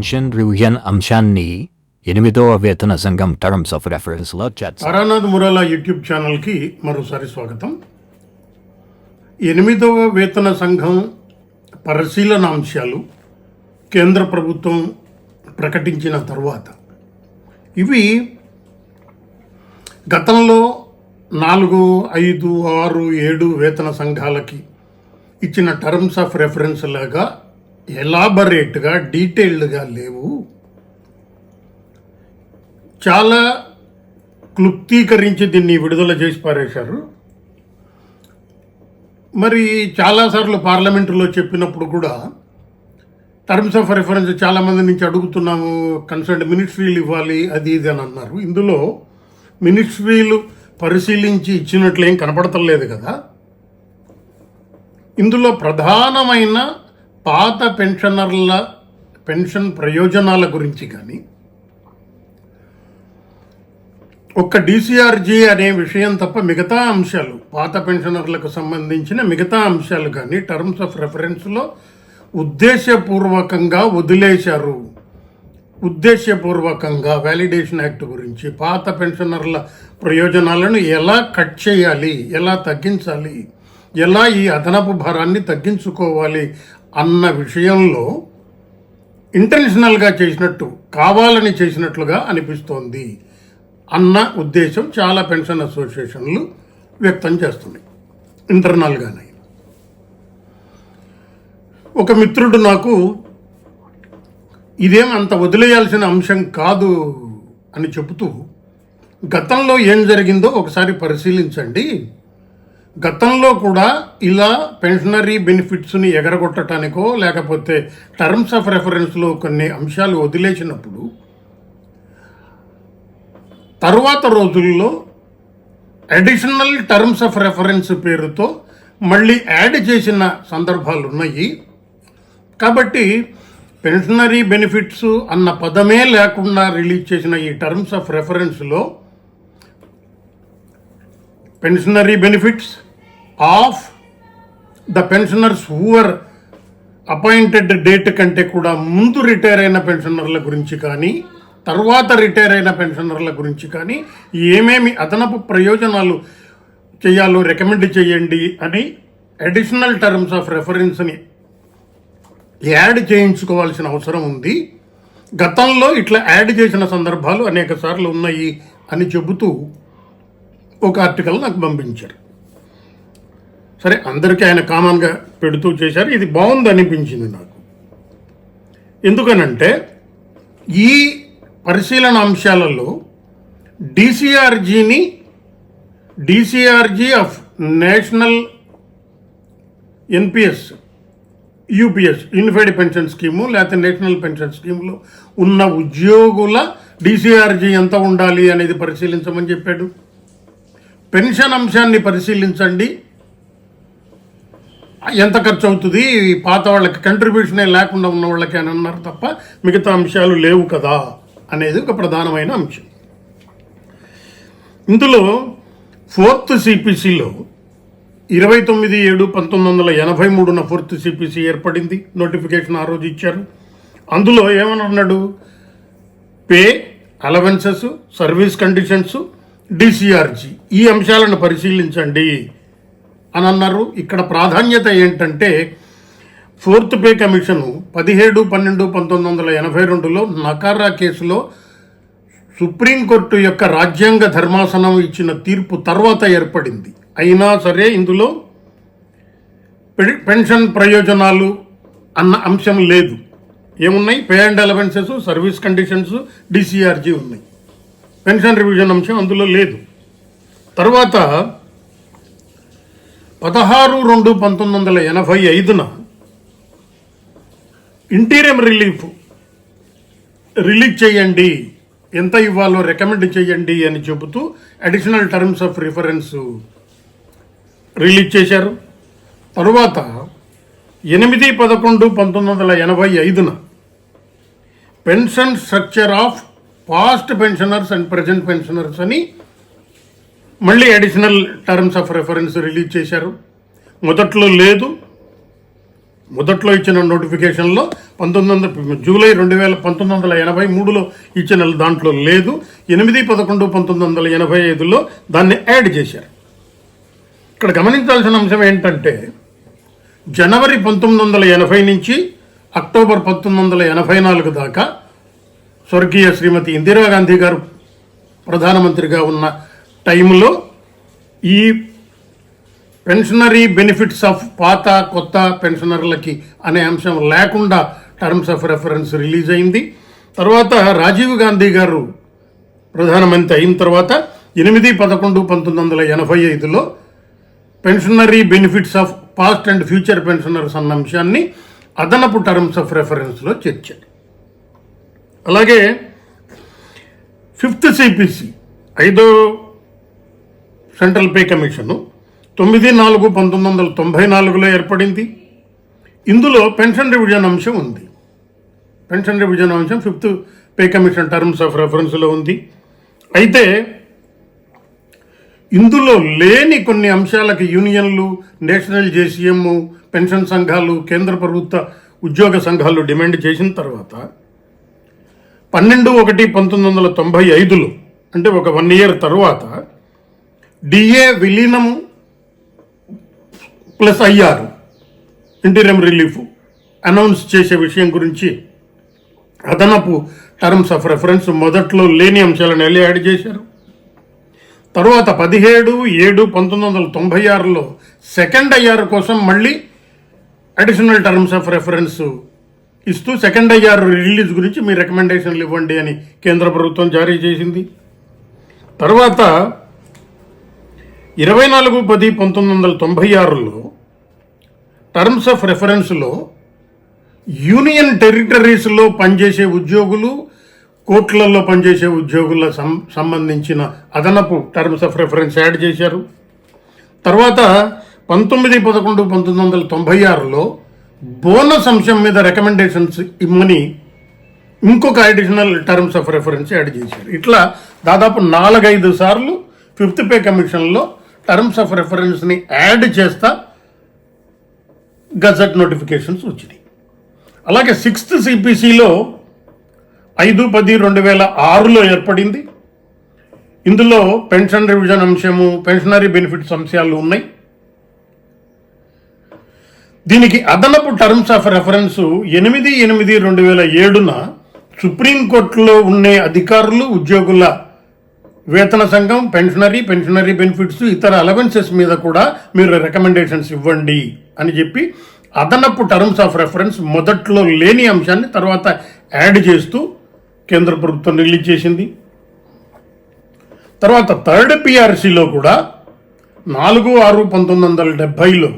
Pension revision అంశాన్ని ఎనిమిదవ వేతన సంఘం టర్మ్స్ ఆఫ్ రెఫరెన్స్లో తారానాథ్ మురాలా యూట్యూబ్ ఛానల్కి మరోసారి స్వాగతం. ఎనిమిదవ వేతన సంఘం పరిశీలన అంశాలు కేంద్ర ప్రభుత్వం ప్రకటించిన తర్వాత ఇవి గతంలో నాలుగు ఐదు ఆరు ఏడు వేతన సంఘాలకి ఇచ్చిన టర్మ్స్ ఆఫ్ రెఫరెన్స్ లాగా ఎలాబరేట్గా డీటెయిల్డ్గా లేవు? చాలా క్లుప్తీకరించి దీన్ని విడుదల చేసి పారేశారు. మరి చాలాసార్లు పార్లమెంటులో చెప్పినప్పుడు కూడా టర్మ్స్ ఆఫ్ రిఫరెన్స్ చాలామంది నుంచి అడుగుతున్నాము కన్సర్న్ మినిస్ట్రీలు ఇవ్వాలి అది ఇది అని అన్నారు. ఇందులో మినిస్ట్రీలు పరిశీలించి ఇచ్చినట్లు ఏం కనపడతలేదు కదా. ఇందులో ప్రధానమైన పాత పెన్షనర్ల పెన్షన్ ప్రయోజనాల గురించి కానీ ఒక్క డీసీఆర్జీ అనే విషయం తప్ప మిగతా అంశాలు పాత పెన్షనర్లకు సంబంధించిన మిగతా అంశాలు కానీ టర్మ్స్ ఆఫ్ రెఫరెన్స్లో ఉద్దేశపూర్వకంగా వదిలేశారు. ఉద్దేశపూర్వకంగా వ్యాలిడేషన్ యాక్ట్ గురించి పాత పెన్షనర్ల ప్రయోజనాలను ఎలా కట్ చేయాలి ఎలా తగ్గించాలి ఎలా ఈ అదనపు భారాన్ని తగ్గించుకోవాలి అన్న విషయంలో ఇంటెన్షనల్గా చేసినట్టు కావాలని చేసినట్లుగా అనిపిస్తోంది అన్న ఉద్దేశం చాలా పెన్షన్ అసోసియేషన్లు వ్యక్తం చేస్తున్నాయి ఇంటర్నల్గానే. ఒక మిత్రుడు నాకు ఇదేం అంత వదిలేయాల్సిన అంశం కాదు అని చెబుతూ గతంలో ఏం జరిగిందో ఒకసారి పరిశీలించండి గతంలో కూడా ఇలా పెన్షనరీ బెనిఫిట్స్ని ఎగరగొట్టడానికో లేకపోతే టర్మ్స్ ఆఫ్ రెఫరెన్స్లో కొన్ని అంశాలు వదిలేసినప్పుడు తరువాత రోజుల్లో అడిషనల్ టర్మ్స్ ఆఫ్ రెఫరెన్స్ పేరుతో మళ్ళీ యాడ్ చేసిన సందర్భాలు ఉన్నాయి. కాబట్టి పెన్షనరీ బెనిఫిట్స్ అన్న పదమే లేకుండా రిలీజ్ చేసిన ఈ terms of రెఫరెన్స్లో pensionary benefits of the pensioners whoever appointed date కంటే కూడా ముందు రిటైర్ అయిన పెన్షనర్ల గురించి కానీ తర్వాత రిటైర్ అయిన పెన్షనర్ల గురించి కానీ ఏమేమి అదనపు ప్రయోజనాలు చేయాలో రికమెండ్ చేయండి అని అడిషనల్ టర్మ్స్ ఆఫ్ రెఫరెన్స్ని యాడ్ చేయించుకోవాల్సిన అవసరం ఉంది. గతంలో ఇట్లా యాడ్ చేసిన సందర్భాలు అనేక సార్లు ఉన్నాయి అని చెబుతూ ఒక ఆర్టికల్ నాకు పంపించారు. సరే అందరికీ ఆయన కామన్గా పెడుతూ చేశారు. ఇది బాగుంది అనిపించింది నాకు. ఎందుకనంటే ఈ పరిశీలన అంశాలలో డిసిఆర్జీని DCRG of national NPS UPS unified pension scheme లేకపోతే నేషనల్ పెన్షన్ స్కీమ్లో ఉన్న ఉద్యోగుల డిసిఆర్జీ ఎంత ఉండాలి అనేది పరిశీలించమని చెప్పాడు. పెన్షన్ అంశాన్ని పరిశీలించండి. ఎంత ఖర్చు అవుతుంది ఈ పాత వాళ్ళకి కంట్రిబ్యూషనే లేకుండా ఉన్న వాళ్ళకి అని అన్నారు తప్ప మిగతా అంశాలు లేవు కదా అనేది ఒక ప్రధానమైన అంశం. ఇందులో ఫోర్త్ సిపిసిలో ఇరవై తొమ్మిది ఏడు పంతొమ్మిది వందల ఎనభై మూడున ఫోర్త్ సిపిసి ఏర్పడింది. నోటిఫికేషన్ ఆ రోజు ఇచ్చారు. అందులో ఏమని అన్నాడు pay allowances service conditions DCRG ఈ అంశాలను పరిశీలించండి. అని అన్నారు. ఇక్కడ ప్రాధాన్యత ఏంటంటే ఫోర్త్ పే కమిషను పదిహేడు పన్నెండు పంతొమ్మిది వందల ఎనభై రెండులో నకారా కేసులో సుప్రీంకోర్టు యొక్క రాజ్యాంగ ధర్మాసనం ఇచ్చిన తీర్పు తర్వాత ఏర్పడింది. అయినా సరే ఇందులో పెన్షన్ ప్రయోజనాలు అన్న అంశం లేదు. ఏమున్నాయి? Pay and allowances service conditions DCRG ఉన్నాయి. పెన్షన్ రివిజన్ అంశం అందులో లేదు. తర్వాత పదహారు రెండు పంతొమ్మిది వందల ఎనభై ఐదున ఇంటీరియం రిలీఫ్ రిలీజ్ చేయండి. ఎంత ఇవ్వాలో రికమెండ్ చేయండి అని చెబుతూ additional terms of reference release చేశారు. తరువాత ఎనిమిది పదకొండు పంతొమ్మిది వందల ఎనభై ఐదున pension structure of past pensioners and present pensioners అని మళ్ళీ additional terms of reference release చేశారు. మొదట్లో లేదు. మొదట్లో ఇచ్చిన నోటిఫికేషన్లో పంతొమ్మిది వందల జూలై రెండు వేల పంతొమ్మిది వందల ఎనభై మూడులో ఇచ్చిన దాంట్లో లేదు. ఎనిమిది పదకొండు పంతొమ్మిది వందల ఎనభై ఐదులో దాన్ని యాడ్ చేశారు. ఇక్కడ గమనించాల్సిన అంశం ఏంటంటే జనవరి పంతొమ్మిది వందల ఎనభై నుంచి అక్టోబర్ పంతొమ్మిది వందల ఎనభై నాలుగు దాకా స్వర్గీయ శ్రీమతి ఇందిరాగాంధీ గారు ప్రధానమంత్రిగా ఉన్న టైంలో ఈ పెన్షనరీ బెనిఫిట్స్ ఆఫ్ పాత కొత్త పెన్షనర్లకి అనే అంశం లేకుండా టర్మ్స్ ఆఫ్ రెఫరెన్స్ రిలీజ్ అయింది. తర్వాత రాజీవ్ గాంధీ గారు ప్రధానమంత్రి అయిన తర్వాత ఎనిమిది పదకొండు పంతొమ్మిది వందల ఎనభై ఐదులో pensionary benefits of past and future pensioners అన్న అంశాన్ని అదనపు టర్మ్స్ ఆఫ్ రెఫరెన్స్లో చేర్చారు. అలాగే ఫిఫ్త్ సిపిసి ఐదో సెంట్రల్ పే కమిషను. తొమ్మిది నాలుగు పంతొమ్మిది వందల తొంభై నాలుగులో ఏర్పడింది. ఇందులో పెన్షన్ రివిజన్ అంశం ఉంది. పెన్షన్ రివిజన్ అంశం fifth pay commission terms of రెఫరెన్స్లో ఉంది. అయితే ఇందులో లేని కొన్ని అంశాలకు యూనియన్లు నేషనల్ జేసీఎం పెన్షన్ సంఘాలు కేంద్ర ప్రభుత్వ ఉద్యోగ సంఘాలు డిమాండ్ చేసిన తర్వాత పన్నెండు ఒకటి పంతొమ్మిది వందల తొంభై ఐదులో అంటే ఒక వన్ ఇయర్ తర్వాత డిఏ విలీనం plus IR interim relief announce చేసే విషయం గురించి అదనపు టర్మ్స్ ఆఫ్ రెఫరెన్స్ మొదట్లో లేని అంశాలను ఎలా యాడ్ చేశారు. తరువాత పదిహేడు ఏడు పంతొమ్మిది వందల తొంభై ఆరులో సెకండ్ ఐఆర్ కోసం మళ్ళీ అడిషనల్ టర్మ్స్ ఆఫ్ రెఫరెన్స్ ఇస్తూ సెకండ్ ఐఆర్ రిలీజ్ గురించి మీ రికమెండేషన్లు ఇవ్వండి అని కేంద్ర ప్రభుత్వం జారీ చేసింది. తర్వాత ఇరవై నాలుగు పది పంతొమ్మిది వందల తొంభై ఆరులో టర్మ్స్ ఆఫ్ రెఫరెన్స్లో యూనియన్ టెరిటరీస్లో పనిచేసే ఉద్యోగులు కోర్టులలో పనిచేసే ఉద్యోగుల సం సంబంధించిన అదనపు టర్మ్స్ ఆఫ్ రెఫరెన్స్ యాడ్ చేశారు. తర్వాత పంతొమ్మిది పదకొండు పంతొమ్మిది వందల తొంభై ఆరులో బోనస్ అంశం మీద రికమెండేషన్స్ ఇమ్మని ఇంకొక additional terms of reference add చేశారు. ఇట్లా దాదాపు నాలుగైదు సార్లు ఫిఫ్త్ పే కమిషన్లో టర్మ్స్ ఆఫ్ రెఫరెన్స్ని యాడ్ చేస్తా గజెట్ నోటిఫికేషన్స్ వచ్చినాయి. అలాగే సిక్స్త్ సిపిసిలో ఐదు పది రెండు వేల ఆరులో ఏర్పడింది. ఇందులో పెన్షన్ రివిజన్ అంశము పెన్షనరీ బెనిఫిట్స్ అంశాలు ఉన్నాయి. దీనికి అదనపు టర్మ్స్ ఆఫ్ రెఫరెన్స్ ఎనిమిది ఎనిమిది రెండు వేల ఏడున సుప్రీంకోర్టులో ఉండే అధికారులు ఉద్యోగుల వేతన సంఘం పెన్షనరీ పెన్షనరీ బెనిఫిట్స్ ఇతర అలవెన్సెస్ మీద కూడా మీరు రికమెండేషన్స్ ఇవ్వండి అని చెప్పి అదనపు టర్మ్స్ ఆఫ్ రెఫరెన్స్ మొదట్లో లేని అంశాన్ని తర్వాత యాడ్ చేస్తూ కేంద్ర ప్రభుత్వం రిలీజ్ చేసింది. తర్వాత థర్డ్ పిఆర్సీలో కూడా నాలుగు ఆరు పంతొమ్మిది వందల డెబ్భైలో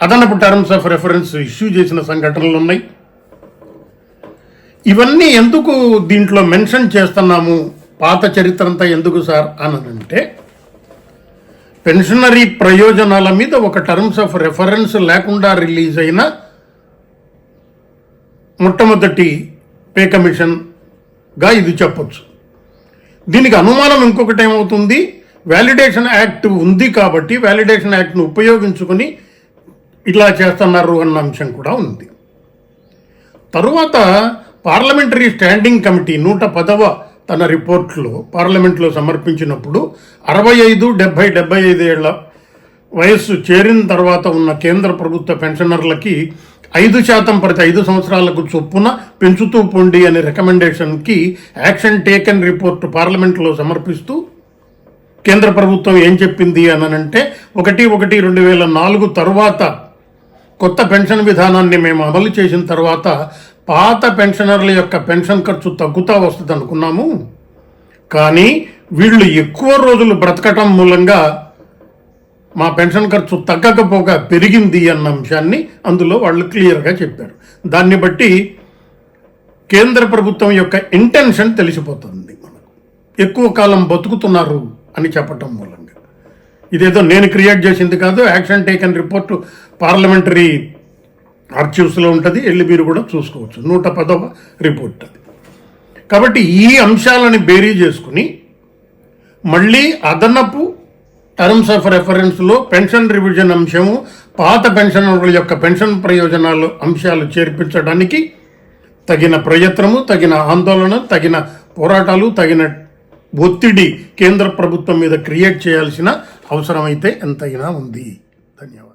అదనపు టర్మ్స్ ఆఫ్ రెఫరెన్స్ ఇష్యూ చేసిన సంఘటనలు ఉన్నాయి. ఇవన్నీ ఎందుకు దీంట్లో మెన్షన్ చేస్తున్నాము? పాత చరిత్ర అంతా ఎందుకు సార్ అని అంటే పెన్షనరీ ప్రయోజనాల మీద ఒక టర్మ్స్ ఆఫ్ రెఫరెన్స్ లేకుండా రిలీజ్ అయిన మొట్టమొదటి పే కమిషన్గా ఇది చెప్పొచ్చు. దీనికి అనుమానం ఇంకొకటి ఏమవుతుంది? వ్యాలిడేషన్ యాక్ట్ ఉంది కాబట్టి వ్యాలిడేషన్ యాక్ట్ను ఉపయోగించుకొని ఇలా చేస్తున్నారు అన్న అంశం కూడా ఉంది. తరువాత పార్లమెంటరీ స్టాండింగ్ కమిటీ నూట పదవ తన రిపోర్ట్లో పార్లమెంట్లో సమర్పించినప్పుడు అరవై ఐదు డెబ్బై డెబ్బై ఐదు ఏళ్ళ వయస్సు చేరిన తర్వాత ఉన్న కేంద్ర ప్రభుత్వ పెన్షనర్లకి ఐదు శాతం ప్రతి ఐదు సంవత్సరాలకు చొప్పున పెంచుతూ పొండి అనే రికమెండేషన్కి యాక్షన్ టేకెన్ రిపోర్ట్ పార్లమెంట్లో సమర్పిస్తూ కేంద్ర ప్రభుత్వం ఏం చెప్పింది అనంటే ఒకటి ఒకటి రెండు వేల నాలుగు తరువాత కొత్త పెన్షన్ విధానాన్ని మేము అమలు చేసిన తర్వాత పాత పెన్షనర్ల యొక్క పెన్షన్ ఖర్చు తగ్గుతా వస్తుంది అనుకున్నాము. కానీ వీళ్ళు ఎక్కువ రోజులు బ్రతకటం మూలంగా మా పెన్షన్ ఖర్చు తగ్గకపోగా పెరిగింది అన్న అంశాన్ని అందులో వాళ్ళు క్లియర్గా చెప్పారు. దాన్ని బట్టి కేంద్ర ప్రభుత్వం యొక్క ఇంటెన్షన్ తెలిసిపోతుంది మనకు. ఎక్కువ కాలం బతుకుతున్నారు అని చెప్పటం మూలంగా. ఇదేదో నేను క్రియేట్ చేసింది కాదు యాక్షన్ టేకన్ రిపోర్టు పార్లమెంటరీ ఆర్చివ్స్లో ఉంటుంది వెళ్ళి మీరు కూడా చూసుకోవచ్చు. నూట పదవ రిపోర్ట్ అది. కాబట్టి ఈ అంశాలని బేరీ చేసుకుని మళ్ళీ అదనపు టర్మ్స్ ఆఫ్ రెఫరెన్స్లో పెన్షన్ రివిజన్ అంశము పాత పెన్షనర్ల యొక్క పెన్షన్ ప్రయోజనాలు అంశాలు చేర్పించడానికి తగిన ప్రయత్నము తగిన ఆందోళన తగిన పోరాటాలు తగిన ఒత్తిడి కేంద్ర ప్రభుత్వం మీద క్రియేట్ చేయాల్సిన అవసరం అయితే ఎంతైనా ఉంది. ధన్యవాదాలు.